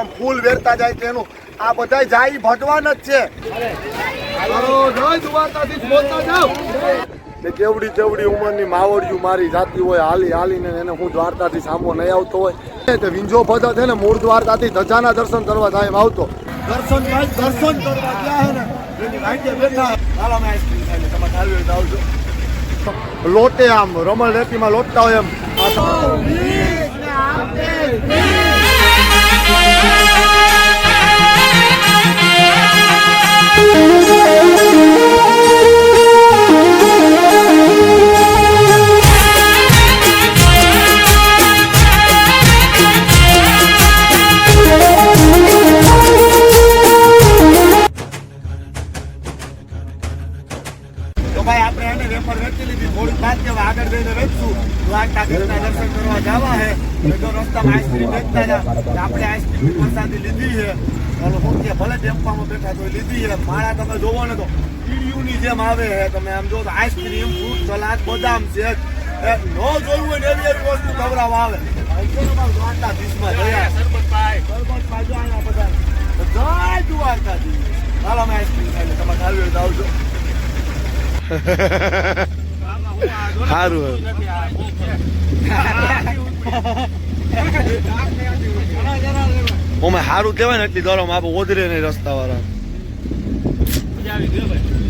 તમે ફૂલ વેરતા જાય તેનું આ બધા જાય ભગવાન જ છે. જેવડી જેવડી ઉંમરની માવડિયું મારી જાતી હોય હાલી હાલીને એને હું દ્વારકાથી સામો નહીં આવતો હોય. તે વિંજો પદ છે ને મૂળ દ્વારકાથી ધજાના દર્શન કરવા થાય આવતો. દર્શન દર્શન કરવા ગયા ને એની લોટે આમ રમણ રેતીમાં લોટતા હોય એમ. છે. ચાલો શું કે ભલે ટેમ્પામાં બેઠા તો લીધી છે. માળા તમે જોવો ને તો કીડીઓની જેમ આવે છે. તમે આમ જો આઈસ્ક્રીમ ફ્રૂટ સલાડ બદામ છે. નો જોયું હોય ને એવી એવી વસ્તુ ખવડાવવા આવે. દ્વારકાધીશમાં જયા સરબતભાઈ જો અહીંયા બધા. જય દ્વારકાધીશ ચાલો અમે આઈસ્ક્રીમ ખાઈને તમે ખાવી હોય તો સારું ઓમે સારું કહેવાય ને એટલી દોડો આપણે ઓદરે નહીં રસ્તા વાળા સાજન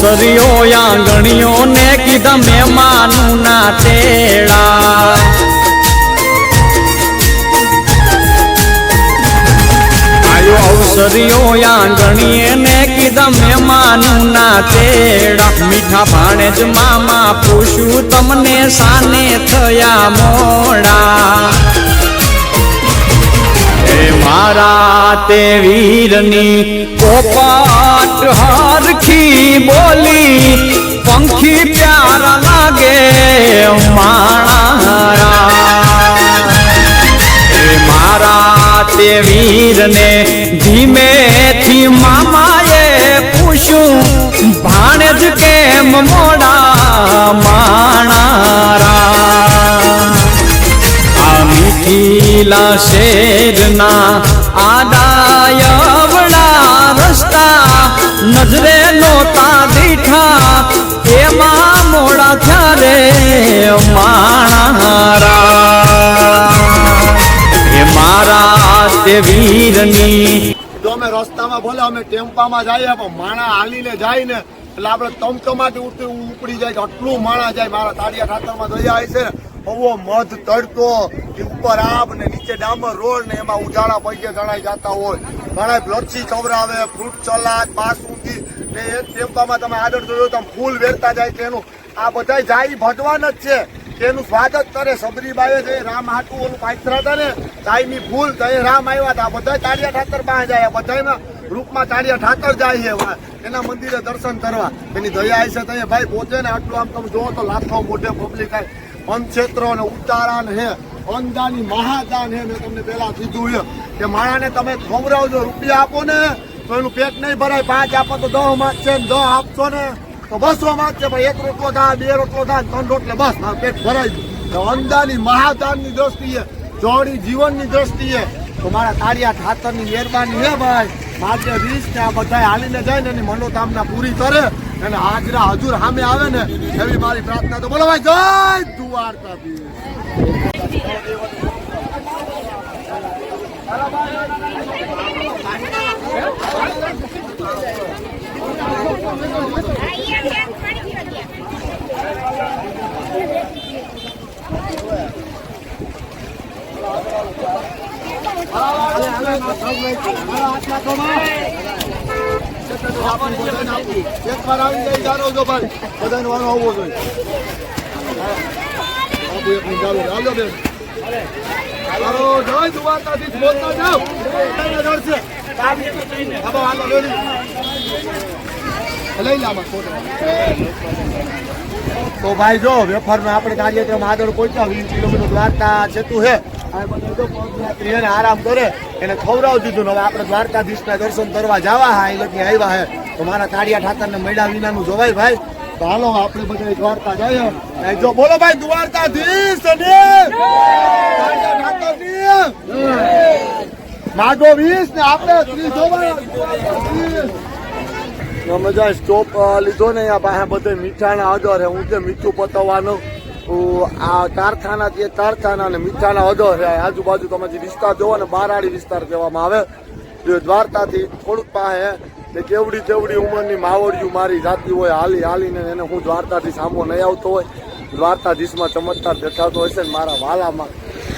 અવસરીઓ આંગણીઓ ને કીધા મહેમાનું ના તેડા. આયો અવસરીઓ આંગણીએ ને ના તેડા. જ મામા પૂછું તમને સાને થયા મોડા? મારા તે વીરની પોપાટ હારખી બોલી, પંખી પ્યારા લાગે મારા મારા તે વીરને ધીમેથી મામાએ પૂછ્યું ભાણે જ કેમ મોડા માણારા? મિથિલા શેરના આડાયવડા રસ્તા નજરે નોતા દીઠા એમાં મોડા થયા રે માણારા. એ મારા તે વીરની જો અમે રસ્તામાં ભલે અમે ટેમ્પામાં જઈએ, પણ માણા હાલીને જાય ને એટલે આપણે તમતમાટી ઉઠી ઉપડી જાય કે આટલું માણા જાય, મારા તાળિયા ખાતરમાં દયા આવી છે. અવો મધ તડકો કે ઉપર આબ ને નીચે ડામર રોડ ને એમાં ઉજાળા પૈકે જણાઈ જતા હોય. ઘણા લચ્છી ખવડાવે, ફ્રૂટ સલાડ બાસુંદી ને એક ટેમ્પામાં તમે આગળ જોયો તમે ફૂલ વેરતા જાય એનું. આ બધા જાય ભગવાન જ છે તેનું સ્વાગત કરે સબરીબાએ જે રામ હાટું ઓલું પાથરા હતા ને તાઈની ફૂલ, તો રામ આવ્યા હતા. બધા તાળિયા ઠાકર પાસે જાય બધામાં રૂપમાં તાળિયા ઠાકર જાય છે એના મંદિરે દર્શન કરવા. એની દયા આવી છે તો ભાઈ પોતે ને આટલું આમ તમે જોવો તો લાખો મોઢે પબ્લિક થાય અનક્ષેત્રો અને ઉતારા ને હે અંદાની મહાદાન હે મેં તમને પેલા કીધું છે કે માણાને તમે ખવડાવજો, રૂપિયા આપો ને, તો એનું પેટ નહીં ભરાય, પાંચ આપો તો દહમાં છે ને દહ આપશો ને, તો બસો માં છે ભાઈ એક રોટલો થાય બે રોટલો થાય ત્રણ રોટલે, બસ, મારું પેટ ભરાઈ ગયું. તો અંદાની મહાદાનની દ્રષ્ટિએ, જોડી જીવનની દ્રષ્ટિએ, તો મારા તાળિયા ઠાકરની મહેરબાની હે ભાઈ. માટે રીસ ને આ બધા હાલીને જાય ને એની મનોકામના પૂરી કરે. અને આજના હજુર સામે આવે ને એવી મારી પ્રાર્થના તો બોલો ભાઈ જય દ્વારકા આટલા વાર આવી આવવો જોઈએ ચાલો બાબા હાલો લઈ લે તો ભાઈ જો વેફરમાં આપણે કાર્યક્રમ આગળ પહોંચ્યા, વીસ કિલોમીટર દ્વારકા જતું હે આ એને આરામ કરે, એને ખવડાવી દીધું હવે આપણે દ્વારકાધીશના દર્શન કરવા જવા હા લોકો આવ્યા હે. તો મારા કાળિયા ઠાકરને મેળા વિનાનું જોવાય ભાઈ. તો હાલો, આપણે બધા દ્વારકા જઈએ. જો, બોલો ભાઈ, દ્વારકાધીશ માગો વીસ ને આપણે દ્વારકાધીશ. સ્ટોપ લીધો ને અહીંયા પાસે બધે મીઠાના હે, હું જે મીઠું પતાવવાનું. ઉ, આ કારખાના જે કારખાના અને મીઠાના અદર છે આજુબાજુ તમે જે વિસ્તાર જોવો ને બારાડી વિસ્તાર કહેવામાં આવે જે દ્વારકાથી થોડુંક પાસે એ કેવડી કેવડી ઉંમરની માવડિયું મારી જાતી હોય હાલી હાલીને એને હું દ્વારકાથી સામો નહીં આવતો હોય દ્વારકાધીશમાં ચમત્કાર દેખાતો હશે ને મારા વાલામાં.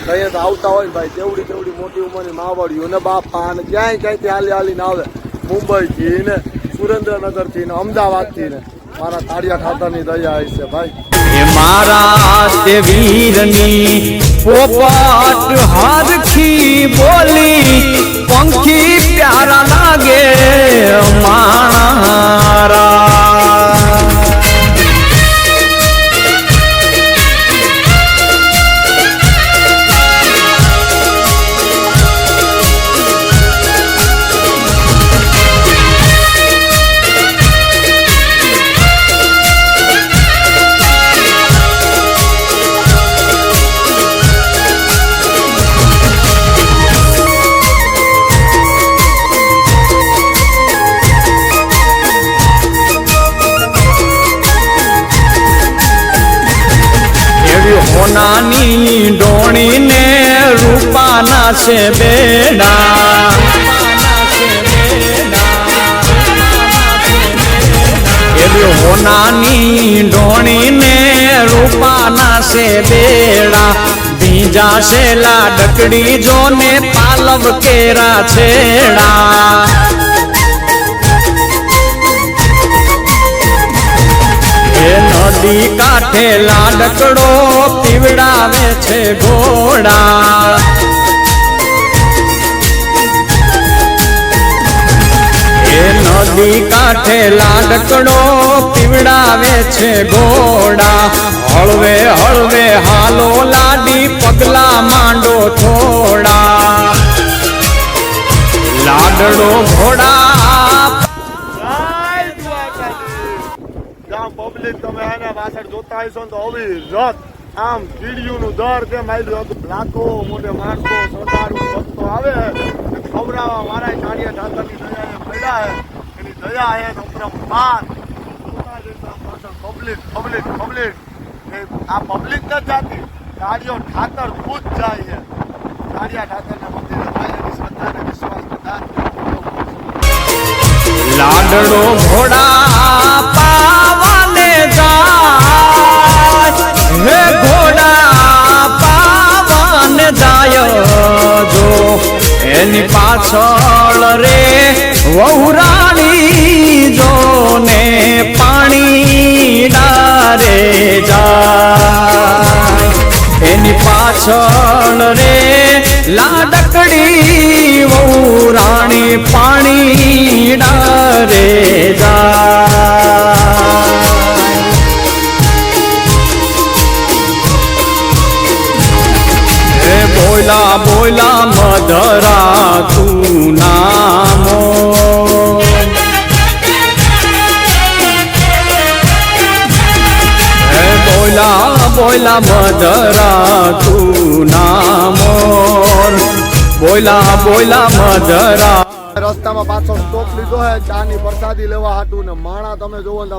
કઈ તો આવતા હોય ભાઈ કેવડી કેવડી મોટી ઉંમરની માવડિયું ને બાપા ને ક્યાંય ક્યાંયથી હાલી હાલીને આવે મુંબઈથી ને સુરેન્દ્રનગરથી ને અમદાવાદથી ને. મારા કાળિયા ખાતાની દયા હશે ભાઈ. એ મારા તે વીરની પોપટ હરખી બોલી પંખી પ્યારા લાગે મારા. છે બેડા. એવી હોનાની ડોણીને રૂપાના છે બેડા. બીજા છે લાડકડી જોને પાલવ કેરા છેડા. એ નદી કાંઠે લાડકડો પીવડાવે છે ઘોડા. નદી કાંઠે લાડકડો પીવડાવે છે ઘોડા. હળવે હળવે, હાલો લાડી, પગલા માંડો થોડા. લાડડો ઘોડા. પબ્લિક તમે આના પાછળ જોતા તો આવી રથ, આમ કીડીયું દર કેમ આવ્યું હતું? લાખો, મોટે આવે. ખવડાવવા મારા કાર્ય ઠાકરની દયા મળ્યા હે એની દયા હે અપરંપાર પબ્લિક પબ્લિક પબ્લિક આ પબ્લિક ન જાતી. ગાડીઓ ઠાકર ખુદ જાય છે. કાળિયા ઠાકરના મંદિરે વિશ્વાસ લાડડો ઘોડા પાવાને જાય. ઘોડા પાવાને જાય જો. એની પાછળ રે વહુરાણી જો ને પાણી ડારે જા. એની પાછળ રે લાડકડી વહુરાણી પાણી ડારે બોલા મધરા તું નામોર બોલા બોલા મધરા. રસ્તામાં પાછો સ્ટોપ લીધો હે, ચાની પ્રસાદી લેવા હાટું ને માણા તમે જોવો ને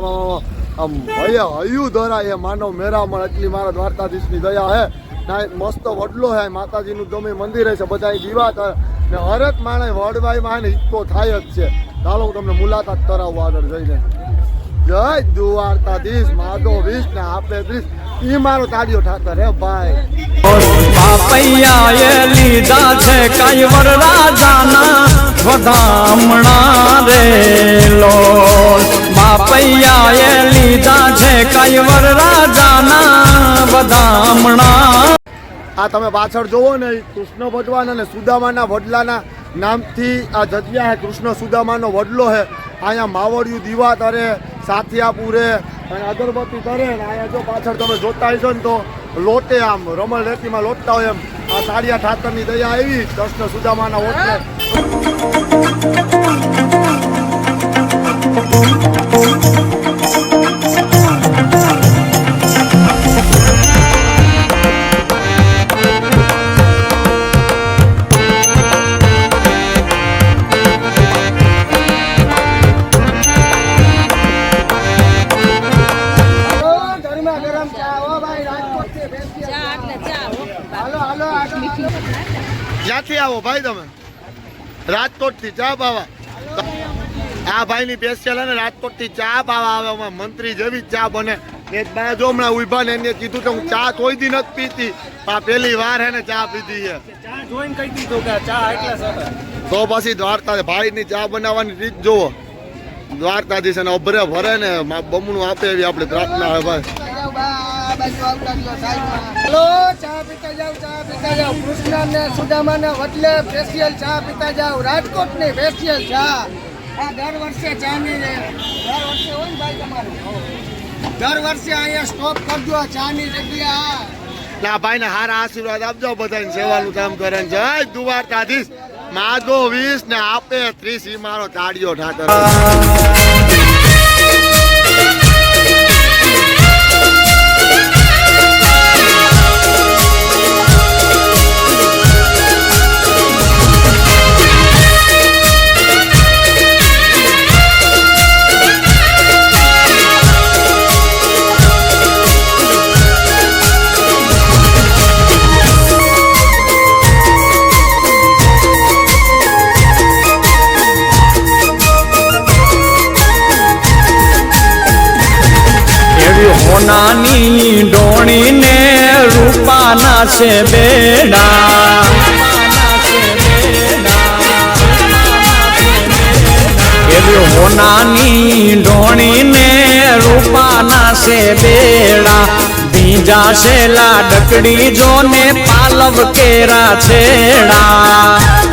આમ ભય હયું એ માનવ મેરામણ એટલી મારા દ્વારકાધીશની દયા હે. ના મસ્ત વડલો હે માતાજીનું ગમે મંદિર છે બધા દીવા ને હરત માણે વડવાઈમાં ને ઈકો થાય જ છે. ચાલો હું તમને મુલાકાત કરાવું આગળ જઈને. જય દ્વારકાધીશ માધવ વિષ ને આપણે ત્રીસ. ઈ મારો તાળીઓ ઠાકર હે ભાઈ. બાપ એ લીધા છે કાયવર રાજાના વધામણા રે લોલ એ લીધા છે કાયવર રાજાના વધામણા. આ તમે પાછળ જોવો ને કૃષ્ણ ભગવાન અને સુદામાના વડલાના નામથી આ જગ્યા હે. કૃષ્ણ સુદામાનો વડલો છે અહીંયા માવડિયું દીવા તરે સાથિયા પૂરે અને અગરબત્તી તરે ને અહીંયા જો પાછળ તમે જોતા હશો ને તો લોટે આમ, રમણ રેતીમાં લોટતા હોય એમ. આ તાળિયા ઠાકરની દયા આવી, કૃષ્ણ સુદામાના ઓટલે ક્યાંથી આવો ભાઈ તમે? રાજકોટથી ચા પાવા. આ ભાઈની પેશિયલ અને રાજકોટથી ચા પાવા આવે અમારા મંત્રી જેવી ચા બને. એક જો હમણાં ઊભા ને એને કીધું કે હું ચા કોઈ દી નથી પીતી. આ પેલી વાર હે ને ચા પીધી છે. ચા ચા એટલે તો પછી દ્વારકા ભાઈની ચા બનાવવાની રીત જોવો. દ્વારકાધીશ અને અભરે ભરે ને બમણું આપે એવી આપણે પ્રાર્થના હોય ભાઈ. કૃષ્ણ ને સુદામા ને સ્પેશિયલ ચા પીતા જાવ સ્પેશિયલ ચા આ દર વર્ષે ચા દર વર્ષે ભાઈ અહીંયા સ્ટોપ કરજો ચા ની જગ્યા. ના ભાઈને હારા આશીર્વાદ આપજો બધાને, સેવાનું કામ કરે જય દ્વારકાધીશ. માગો વીસ ને આપે ત્રીસ, ઈ મારો તાળીઓ હોનાની ડોણીને રૂપાના છે બેડા. હોનાની ડોણીને રૂપાના છે બેડા. બીજા છેલા ડકડી જોને પાલવ કેરા છેડા.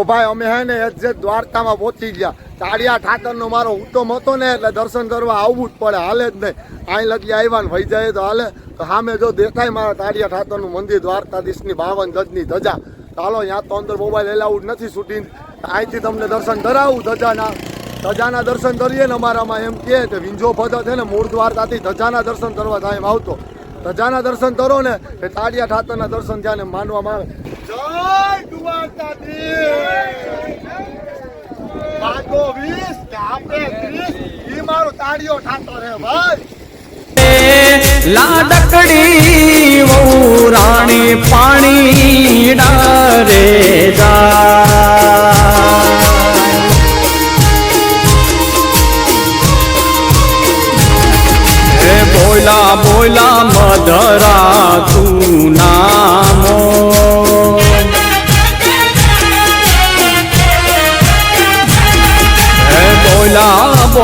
તો ભાઈ, અમે હે ને એક્ઝેક્ટ દ્વારકામાં પહોંચી ગયા. તાળિયા ઠાકરનો મારો ઉત્તમ હતો ને, એટલે દર્શન કરવા આવવું જ પડે, હાલે જ નહીં. અહીં લગી આવ્યા ને ભાઈ જાય તો હાલે. તો સામે જો દેખાય મારા તાળિયા ઠાકરનું મંદિર, દ્વારકાધીશની બાવન ગજની ધજા. ચાલો ત્યાં તો અંદર મોબાઈલ એલાઉડ નથી શૂટિંગ. અહીંથી તમને દર્શન કરાવું ધજાના. ધજાના દર્શન કરીએ ને અમારામાં એમ કહે કે વિંજો પદ છે ને, મૂળ દ્વારકાથી ધજાના દર્શન કરવા એમ આવતો. ધજાના દર્શન કરો ને, એ તાળિયા ઠાકરના દર્શન ને માનવામાં આવે. જય દ્વારકાધીશ ભાગો વીસ કે ત્રીસ ઈ મારો તાળીઓ ઠાકર હે ભાઈ લાડકડી રાણી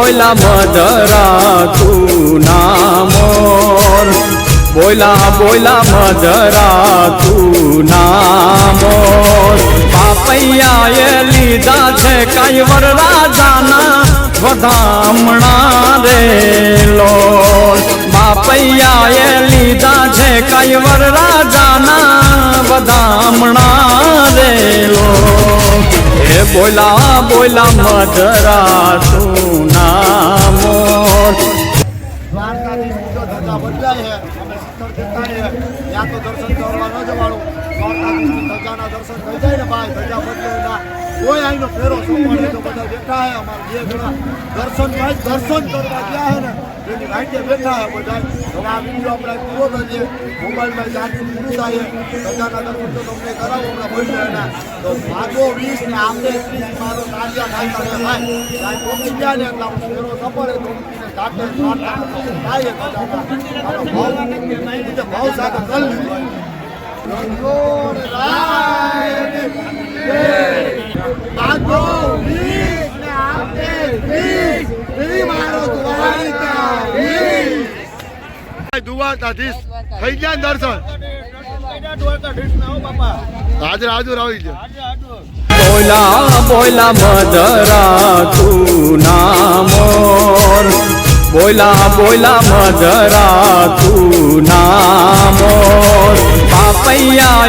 બોલા મધરા, તું નામોર બોલા બોલા મધરા, તું નામોર બાપૈયાએ લીધા છે કૈવર રાજાના, વધામણા રે લોલ બાપૈયાએ લીધા છે કૈવર રાજાના વધામણા રેલો હે બોલા બોલા મધરા જો દેખાડીએ ત્યાં તો દર્શન કરવા ન જવાનું ધજાના દર્શન થઈ જાય ને ભાઈ, ધજા બદલે ના કોઈ અહીંનો ફેરો સંભાળે તો બધા બેઠા અમારા બે જણા દર્શન ભાઈ દર્શન કરવા ગયા હે ને. એની હે બધા. હવે આ આપણે પૂરો કરીએ. મોબાઈલમાં ચાર્જિંગ પૂરું થાય તો તમને કરાવો બોલ્યો તો ભાગો વીસ ને આપણે મારો તાળિયા ખાતા ભાઈ સાહેબ પહોંચી ગયા આપણો થાય ભાવ સાથે કરી લીધો રાયની જય. ભાગો વીસ ને આપણે વીસ. ઈ મારો દ્વારકાધીશ. દ્વારકાધીશ થઈ ગયા દર્શન. હાજર હાજર આવી ગયો. બોલા બોલા મધરા, તું ના મોર બોલા બોલા મધરા, તું ના મોર પાપૈયા